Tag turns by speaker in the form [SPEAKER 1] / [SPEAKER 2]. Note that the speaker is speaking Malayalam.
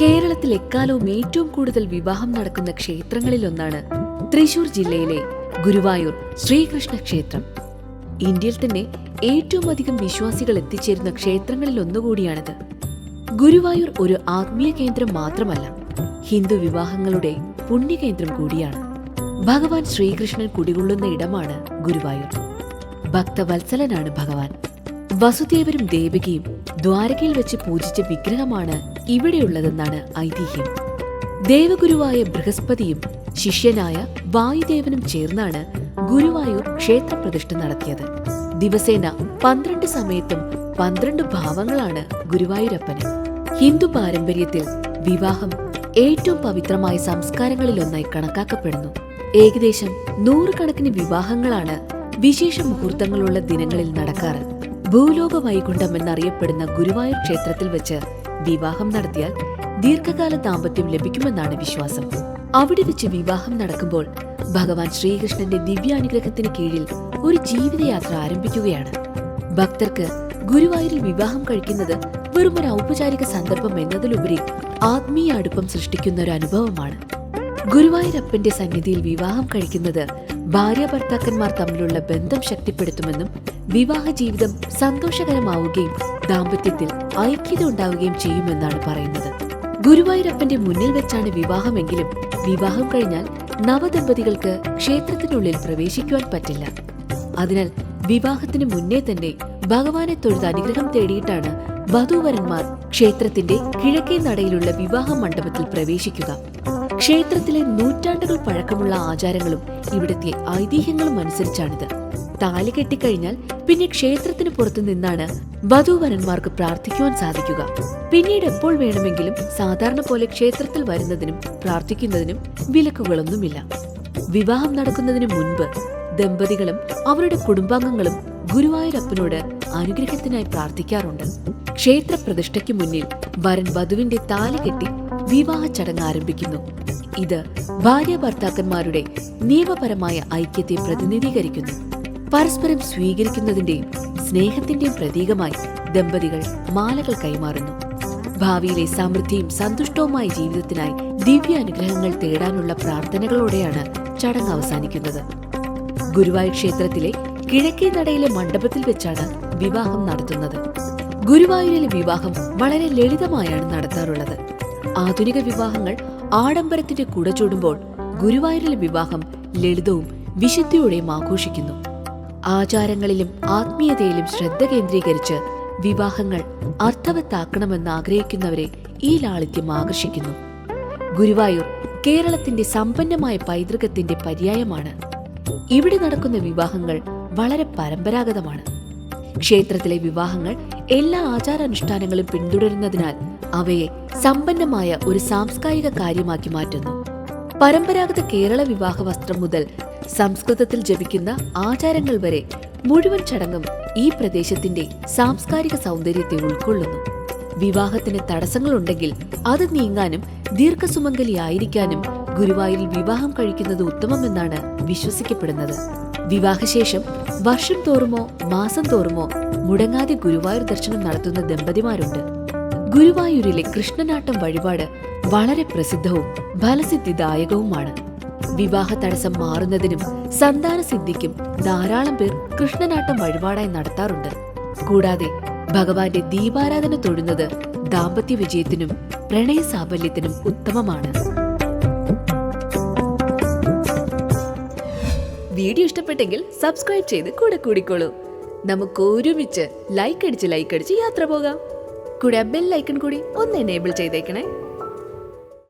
[SPEAKER 1] എക്കാലവും ഏറ്റവും കൂടുതൽ വിവാഹം നടക്കുന്ന ക്ഷേത്രങ്ങളിലൊന്നാണ് തൃശൂർ ജില്ലയിലെ ഗുരുവായൂർ ശ്രീകൃഷ്ണ ക്ഷേത്രം ഇന്ത്യയിൽ തന്നെ ഏറ്റവും അധികം വിശ്വാസികൾ എത്തിച്ചേരുന്ന ക്ഷേത്രങ്ങളിൽ ഒന്നുകൂടിയാണിത്. ഗുരുവായൂർ ഒരു ആത്മീയ കേന്ദ്രം മാത്രമല്ല ഹിന്ദു വിവാഹങ്ങളുടെ പുണ്യകേന്ദ്രം കൂടിയാണ്. ഭഗവാൻ ശ്രീകൃഷ്ണൻ കുടികൊള്ളുന്ന ഇടമാണ് ഗുരുവായൂർ. ഭക്തവത്സലനാണ് ഭഗവാൻ. വസുദേവരും ദേവികയും ദ്വാരകയിൽ വെച്ച് പൂജിച്ച വിഗ്രഹമാണ് ഇവിടെയുള്ളതെന്നാണ് ഐതിഹ്യം. ദേവഗുരുവായ ബൃഹസ്പതിയും ശിഷ്യനായ വായുദേവനും ചേർന്നാണ് ഗുരുവായൂർ ക്ഷേത്രപ്രതിഷ്ഠ നടത്തിയത്. ദിവസേന പന്ത്രണ്ട് സമയത്തും പന്ത്രണ്ട് ഭാവങ്ങളാണ് ഗുരുവായൂരപ്പന്. ഹിന്ദു പാരമ്പര്യത്തിൽ വിവാഹം ഏറ്റവും പവിത്രമായ സംസ്കാരങ്ങളിലൊന്നായി കണക്കാക്കപ്പെടുന്നു. ഏകദേശം നൂറുകണക്കിന് വിവാഹങ്ങളാണ് വിശേഷ മുഹൂർത്തങ്ങളുള്ള ദിനങ്ങളിൽ നടക്കാറ്. ഭൂലോക വൈകുണ്ഠം എന്നറിയപ്പെടുന്ന ഗുരുവായൂർ ക്ഷേത്രത്തിൽ വെച്ച് വിവാഹം നടത്തിയാൽ ദീർഘകാല ദാമ്പത്യം ലഭിക്കുമെന്നാണ് വിശ്വാസം. അവിടെ വെച്ച് വിവാഹം നടക്കുമ്പോൾ ഭഗവാൻ ശ്രീകൃഷ്ണന്റെ ദിവ്യാനുഗ്രഹത്തിന് കീഴിൽ ഒരു ജീവിതയാത്ര ആരംഭിക്കുകയാണ്. ഭക്തർക്ക് ഗുരുവായൂരിൽ വിവാഹം കഴിക്കുന്നത് വെറും ഒരു ഔപചാരിക സന്ദർഭം എന്നതിലുപരി ആത്മീയ അടുപ്പം സൃഷ്ടിക്കുന്ന ഒരു അനുഭവമാണ്. ഗുരുവായൂരപ്പന്റെ സന്നിധിയിൽ വിവാഹം കഴിക്കുന്നത് ഭാര്യ ഭർത്താക്കന്മാർ തമ്മിലുള്ള ബന്ധം ശക്തിപ്പെടുത്തുമെന്നും വിവാഹ ജീവിതം സന്തോഷകരമാവുകയും ദാമ്പത്യത്തിൽ ഐക്യത ഉണ്ടാവുകയും ചെയ്യുമെന്നാണ് പറയുന്നത്. ഗുരുവായൂരപ്പന്റെ മുന്നിൽ വെച്ചാണ് വിവാഹമെങ്കിലും വിവാഹം കഴിഞ്ഞാൽ നവദമ്പതികൾക്ക് ക്ഷേത്രത്തിനുള്ളിൽ പ്രവേശിക്കുവാൻ പറ്റില്ല. അതിനാൽ വിവാഹത്തിന് മുന്നേ തന്നെ ഭഗവാനെ തൊഴുത് അനുഗ്രഹം തേടിയിട്ടാണ് വധൂവരന്മാർ ക്ഷേത്രത്തിന്റെ കിഴക്കേ നടയിലുള്ള വിവാഹ മണ്ഡപത്തിൽ പ്രവേശിക്കുക. ക്ഷേത്രത്തിലെ നൂറ്റാണ്ടുകൾ പഴക്കമുള്ള ആചാരങ്ങളും ഇവിടുത്തെ ഐതിഹ്യങ്ങളും അനുസരിച്ചാണിത്. താലി കെട്ടിക്കഴിഞ്ഞാൽ പിന്നെ ക്ഷേത്രത്തിന് പുറത്തു നിന്നാണ് വധുവരന്മാർക്ക് പ്രാർത്ഥിക്കുവാൻ സാധിക്കുക. പിന്നീട് എപ്പോൾ വേണമെങ്കിലും സാധാരണ പോലെ ക്ഷേത്രത്തിൽ വരുന്നതിനും പ്രാർത്ഥിക്കുന്നതിനും വിലക്കുകളൊന്നുമില്ല. വിവാഹം നടക്കുന്നതിന് മുൻപ് ദമ്പതികളും അവരുടെ കുടുംബാംഗങ്ങളും ഗുരുവായൂരപ്പനോട് അനുഗ്രഹത്തിനായി പ്രാർത്ഥിക്കാറുണ്ട്. ക്ഷേത്ര പ്രതിഷ്ഠയ്ക്ക് മുന്നിൽ വരൻ വധുവിന്റെ താലി കെട്ടി വിവാഹ ചടങ്ങ് ആരംഭിക്കുന്നു. ഇത് ഭാര്യ ഭർത്താക്കന്മാരുടെ നിയമപരമായ ഐക്യത്തെ പ്രതിനിധീകരിക്കുന്നു. പരസ്പരം സ്വീകരിക്കുന്നതിന്റെയും സ്നേഹത്തിന്റെയും പ്രതീകമായി ദമ്പതികൾ മാലകൾ കൈമാറുന്നു. ഭാവിയിലെ സമൃദ്ധിയും സന്തുഷ്ടവുമായ ജീവിതത്തിനായി ദിവ്യ അനുഗ്രഹങ്ങൾ തേടാനുള്ള പ്രാർത്ഥനകളോടെയാണ് ചടങ്ങ് അവസാനിക്കുന്നത്. ഗുരുവായൂർ ക്ഷേത്രത്തിലെ കിഴക്കേ നടയിലെ മണ്ഡപത്തിൽ വെച്ചാണ് വിവാഹം നടത്തുന്നത്. ഗുരുവായൂരിലെ വിവാഹം വളരെ ലളിതമായാണ് നടത്താറുള്ളത്. ആധുനിക വിവാഹങ്ങൾ ആഡംബരത്തിന്റെ കുട ചൂടുമ്പോൾ ഗുരുവായൂരിലെ വിവാഹം ലളിതവും വിശുദ്ധിയോടെയും ആഘോഷിക്കുന്നു. ആചാരങ്ങളിലും ആത്മീയതയിലും ശ്രദ്ധ കേന്ദ്രീകരിച്ച് വിവാഹങ്ങൾ അർത്ഥവത്താക്കണമെന്ന് ആഗ്രഹിക്കുന്നവരെ ഈ ലാളിത്യം ആകർഷിക്കുന്നു. ഗുരുവായൂർ കേരളത്തിന്റെ സമ്പന്നമായ പൈതൃകത്തിന്റെ പര്യായമാണ്. ഇവിടെ നടക്കുന്ന വിവാഹങ്ങൾ വളരെ പരമ്പരാഗതമാണ്. ക്ഷേത്രത്തിലെ വിവാഹങ്ങൾ എല്ലാ ആചാരാനുഷ്ഠാനങ്ങളും പിന്തുടരുന്നതിനാൽ അവയെ സമ്പന്നമായ ഒരു സാംസ്കാരിക കാര്യമാക്കി മാറ്റുന്നു. പരമ്പരാഗത കേരള വിവാഹ വസ്ത്രം മുതൽ സംസ്കൃതത്തിൽ ജപിക്കുന്ന ആചാരങ്ങൾ വരെ മുഴുവൻ ചടങ്ങും ഈ പ്രദേശത്തിന്റെ സാംസ്കാരിക സൗന്ദര്യത്തെ ഉൾക്കൊള്ളുന്നു. വിവാഹത്തിന് തടസ്സങ്ങളുണ്ടെങ്കിൽ അത് നീങ്ങാനും ദീർഘസുമംഗലിയായിരിക്കാനും ഗുരുവായൂരിൽ വിവാഹം കഴിക്കുന്നത് ഉത്തമമെന്നാണ് വിശ്വസിക്കപ്പെടുന്നത്. വിവാഹശേഷം വർഷം തോറുമോ മാസം തോറുമോ മുടങ്ങാതെ ഗുരുവായൂർ ദർശനം നടത്തുന്ന ദമ്പതിമാരുണ്ട്. ഗുരുവായൂരിലെ കൃഷ്ണനാട്ടം വഴിപാട് വളരെ പ്രസിദ്ധവും ഫലസിദ്ധിദായകവുമാണ്. വിവാഹ തടസ്സം മാറുന്നതിനും സന്താന സിദ്ധിക്കും ധാരാളം പേർ കൃഷ്ണനാട്ടം വഴിപാടായി നടത്താറുണ്ട്. കൂടാതെ ഭഗവാന്റെ ദീപാരാധന തൊഴുന്നത് ദാമ്പത്യ വിജയത്തിനും പ്രണയ സാഫല്യത്തിനും ഉത്തമമാണ്. വീഡിയോ ഇഷ്ടപ്പെട്ടെങ്കിൽ സബ്സ്ക്രൈബ് ചെയ്ത് കൂടെ കൂടിക്കോളൂ. നമുക്ക് ഒരുമിച്ച് ലൈക്ക് അടിച്ച് ലൈക്ക് അടിച്ച് യാത്ര പോകാം. കൂടെ ബെൽ ഐക്കൺ കൂടി ഒന്ന് എനേബിൾ ചെയ്തേക്കണേ.